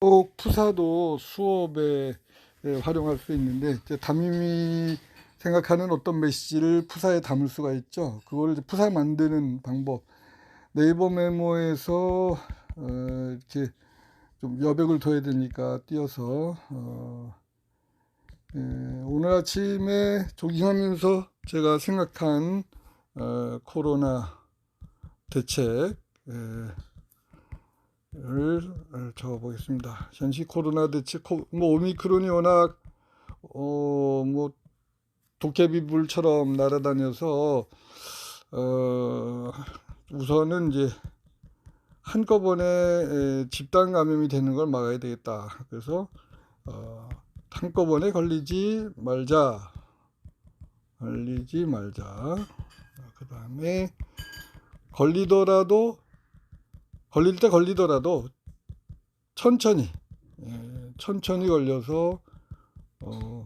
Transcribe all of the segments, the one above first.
꼭 푸사도 수업에 예, 활용할 수 있는데 담임이 생각하는 어떤 메시지를 푸사에 담을 수가 있죠. 그걸 푸사 만드는 방법. 네이버 메모에서 어, 이렇게 좀 여백을 둬야 되니까 띄어서 어, 예, 오늘 아침에 조깅하면서 제가 생각한 어, 코로나 대책 예, 를 적어 보겠습니다. 현시 코로나 대책 코- 뭐 오미크론이 워낙 어 뭐 도깨비불처럼 날아다녀서 어 우선은 이제 한꺼번에 에, 집단 감염이 되는 걸 막아야 되겠다. 그래서 어 한꺼번에 걸리지 말자. 걸리지 말자. 그 다음에 걸리더라도 걸릴 때 걸리더라도 천천히 예, 천천히 걸려서 어,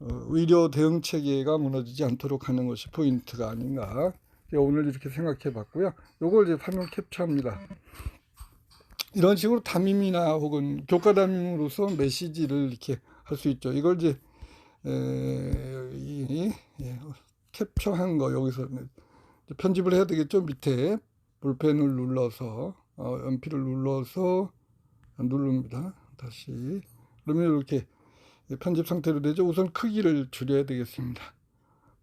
어, 의료 대응 체계가 무너지지 않도록 하는 것이 포인트가 아닌가. 예, 오늘 이렇게 생각해 봤고요. 요걸 이제 화면 캡처합니다. 이런 식으로 담임이나 혹은 교과 담임으로서 메시지를 이렇게 할 수 있죠. 이걸 이제 에, 이, 예, 캡처한 거 여기서 편집을 해야 되겠죠 밑에 볼펜을 눌러서 어, 연필을 눌러서 누릅니다. 다시 그러면 이렇게 편집 상태로 되죠. 우선 크기를 줄여야 되겠습니다.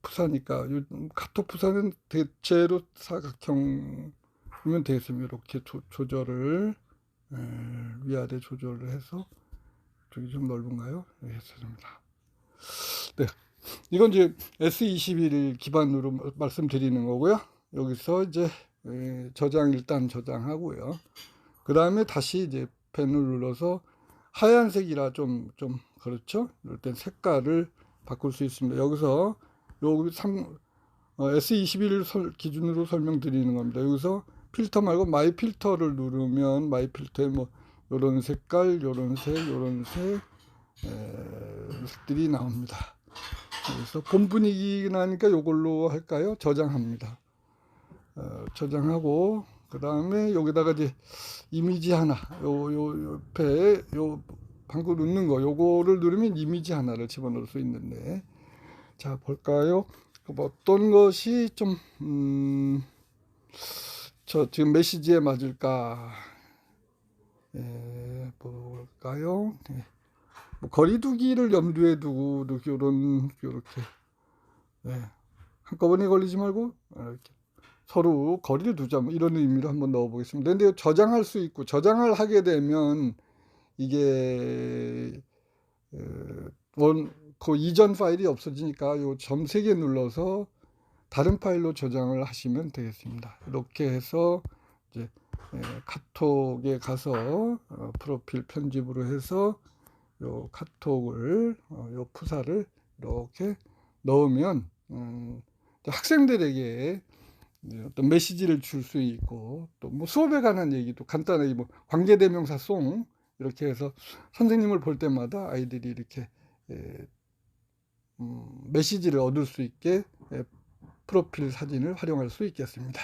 푸사니까 요 카톡 푸사는 대체로 사각형이면 되겠습니다. 이렇게 조, 조절을 에, 위아래 조절을 해서 저기 좀 넓은가요? 네, 했습니다. 네, 이건 이제 S21 기반으로 말씀드리는 거고요. 여기서 이제 예, 저장 일단 저장하고요. 그 다음에 다시 이제 펜을 눌러서 하얀색이라 좀, 좀, 그렇죠? 이럴 땐 색깔을 바꿀 수 있습니다. 여기서 요 3, 어, S21 설, 기준으로 설명드리는 겁니다. 여기서 필터 말고 마이 필터를 누르면 마이 필터에 뭐 요런 색깔, 요런 색, 요런 색, 에, 색들이 나옵니다. 그래서 봄 분위기 나니까 요걸로 할까요? 저장합니다. 어, 저장하고 그 다음에 여기다가 이제 이미지 하나 요, 요 옆에 요 방금 누르는 거 요거를 누르면 이미지 하나를 집어넣을 수 있는데. 자 볼까요? 뭐 어떤 것이 좀 음, 저 지금 메시지에 맞을까? 예, 볼까요? 예. 뭐 거리두기를 염두에 두고 이렇게. 예. 한꺼번에 걸리지 말고 이렇게 서로 거리를 두자 뭐 이런 의미로 한번 넣어 보겠습니다. 근데 저장할 수 있고 저장을 하게 되면 이게 어, 원그 이전 파일이 없어지니까 요 점 세 개 눌러서 다른 파일로 저장을 하시면 되겠습니다. 이렇게 해서 이제 에, 카톡에 가서 어, 프로필 편집으로 해서 요 카톡을 어, 요 푸사를 이렇게 넣으면 음, 학생들에게 네, 어떤 메시지를 줄 수 있고 또 뭐 수업에 관한 얘기도 간단하게 뭐 관계대명사 송 이렇게 해서 선생님을 볼 때마다 아이들이 이렇게 에, 음, 메시지를 얻을 수 있게 에, 프로필 사진을 활용할 수 있겠습니다.